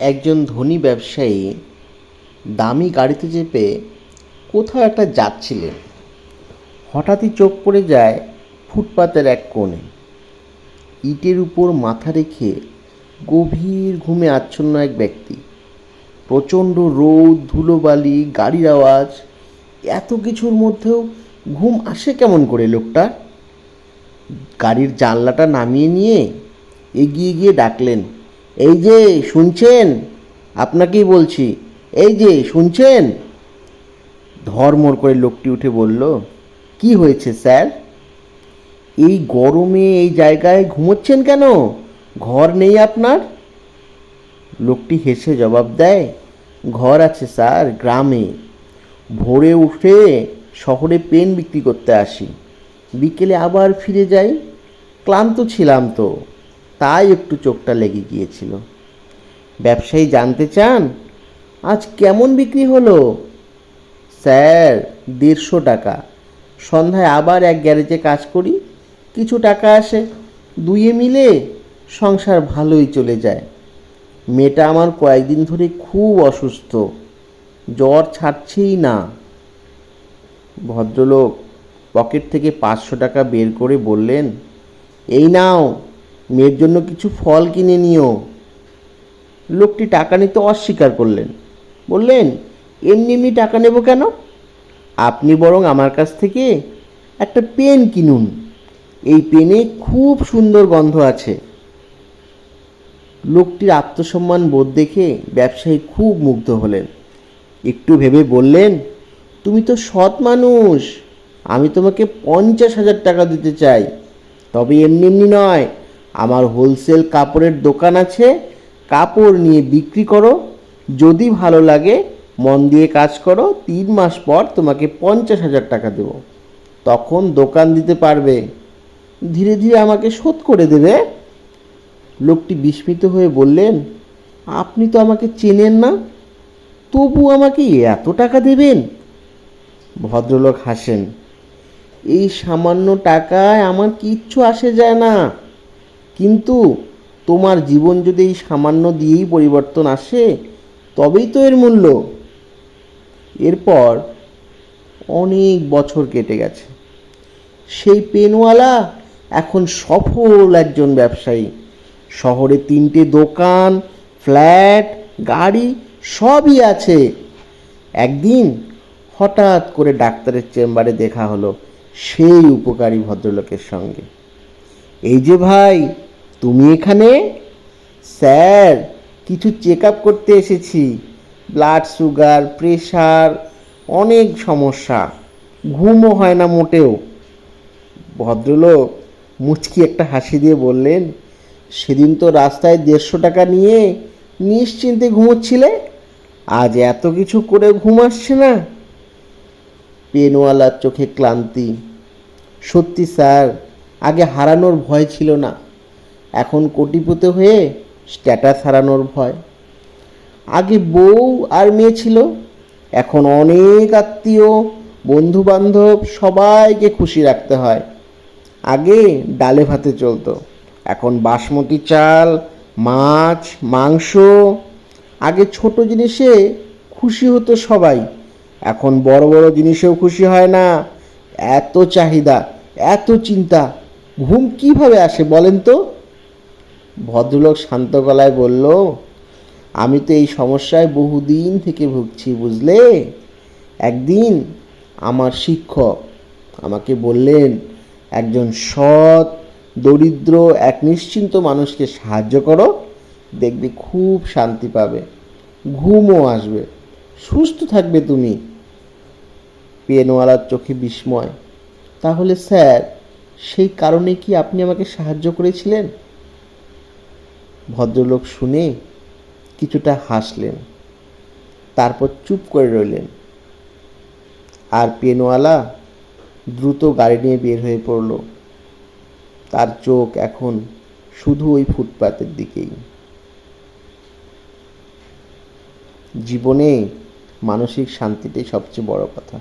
একজন ধনী ব্যবসায়ী দামি গাড়িতে চেপে কোথাও একটা যাচ্ছিলেন। হঠাৎই চোখ পড়ে যায় ফুটপাতের এক কোণে। ইটের উপর মাথা রেখে গভীর ঘুমে আচ্ছন্ন এক ব্যক্তি। প্রচণ্ড রোদ, ধুলোবালি, গাড়ির আওয়াজ, এত কিছুর মধ্যেও ঘুম আসে কেমন করে লোকটা? গাড়ির জানলাটা নামিয়ে নিয়ে এগিয়ে গিয়ে ডাকলেন এই যে শুনছেন, আপনাকেই বলছি, এই যে শুনছেন? ধর্মর করে লোকটি উঠে বলল, কি হয়েছে স্যার? এই গরমে এই জায়গায় ঘুমোচ্ছেন কেন? ঘর নেই আপনার? লোকটি হেসে জবাব দেয়, ঘর আছে স্যার, গ্রামে। ভোরে উঠে শহরে পেন বিক্রি করতে আসি। বিকেলে আবার ফিরে যাই। ক্লান্ত ছিলাম তো। তাই একটু চোখটা লেগে গিয়েছিল। ব্যবসায়ী জানতে চান, আজ কেমন বিক্রি হলো? স্যার, দেড়শো টাকা। সন্ধ্যায় আবার এক গ্যারেজে কাজ করি, কিছু টাকা আসে। দুয়ে মিলে সংসার ভালোই চলে যায়। মেয়েটা আমার কয়েকদিন ধরে খুব অসুস্থ। জ্বর ছাড়ছেই না। ভদ্রলোক পকেট থেকে পাঁচশো টাকা বের করে বললেন, এই নাও। মেয়ের জন্য কিছু ফল কিনে নিও। লোকটি টাকা নিতে অস্বীকার করলেন। বললেন, এমনি এমনি টাকা নেব কেন? আপনি বরং আমার কাছ থেকে একটা পেন কিনুন। এই পেনে খুব সুন্দর গন্ধ আছে। লোকটির আত্মসম্মান বোধ দেখে ব্যবসায়ী খুব মুগ্ধ হলেন। একটু ভেবে বললেন, তুমি তো সৎ মানুষ। আমি তোমাকে পঞ্চাশ হাজার টাকা দিতে চাই। তবে এমনি এমনি নয়। আমার হোলসেল কাপড়ের দোকান আছে, কাপড় নিয়ে বিক্রি করো। যদি ভালো লাগে, মন দিয়ে কাজ করো, তিন মাস পর তোমাকে পঞ্চাশ হাজার টাকা দেবো। তখন দোকান দিতে পারবে। ধীরে ধীরে আমাকে শোধ করে দেবে। লোকটি বিস্মিত হয়ে বললেন, আপনি তো আমাকে চেনেন না। তবু আমাকে এত টাকা দেবেন? ভদ্রলোক হাসেন, এই সামান্য টাকায় আমার কিচ্ছু আসে যায় না। কিন্তু তোমার জীবন যদি এই সামান্য দিয়েই পরিবর্তন আসে, তবেই তো এর মূল্য। এরপর অনেক বছর কেটে গেছে। সেই পেনওয়ালা এখন সফল একজন ব্যবসায়ী। শহরে তিনটে দোকান, ফ্ল্যাট, গাড়ি সবই আছে। একদিন হঠাৎ করে ডাক্তারের চেম্বারে দেখা হলো সেই উপকারী ভদ্রলোকের সঙ্গে। এই যে ভাই তুমি এখানে? স্যার, কিছু চেক আপ করতে এসেছি। ব্লাড সুগার, প্রেশার, অনেক সমস্যা। ঘুমও হয় না মোটেও। ভদ্রলোক মুচকি একটা হাসি দিয়ে বললেন, সেদিন তো রাস্তায় দেড়শো টাকা নিয়ে নিশ্চিন্তে ঘুমোচ্ছিলে? আজ এত কিছু করে ঘুম আসছে না? পেনওয়ালার চোখে ক্লান্তি। সত্যি স্যার, আগে হারানোর ভয় ছিল না। এখন কোটিপতি হয়ে স্ট্যাটাস হারানোর ভয়। আগে বউ আর মেয়ে ছিল, এখন অনেক আত্মীয় বন্ধু বান্ধব সবাইকে খুশি রাখতে হয়। আগে ডালে ভাতে চলতো, এখন বাসমতি চাল, মাছ, মাংস। আগে ছোট জিনিসে খুশি হতো সবাই, এখন বড় বড় জিনিসেও খুশি হয় না। এত চাহিদা, এত চিন্তা, ঘুম কীভাবে আসে বলেন তো? ভদ্রলোক শান্ত গলায় বলল, আমি তো এই সমস্যায় বহুদিন থেকে ভুগছি, বুঝলে? একদিন আমার শিক্ষক আমাকে বললেন, একজন সৎ, দরিদ্র, এক নিশ্চিন্ত মানুষকে সাহায্য করো, দেখবে খুব শান্তি পাবে, ঘুমও আসবে, সুস্থ থাকবে তুমি। পেনওয়ালার চোখে বিস্ময়। তাহলে স্যার, সেই কারণে কি আপনি আমাকে সাহায্য করেছিলেন? ভদ্রলোক শুনে কিছুটা হাসলেন, তারপর চুপ করে রইলেন। আর পেনওয়ালা দ্রুত গাড়ি নিয়ে বের হয়ে পড়ল। তার চোখ এখন শুধু ওই ফুটপাতের দিকেই। জীবনে মানসিক শান্তিটাই সবচেয়ে বড় কথা।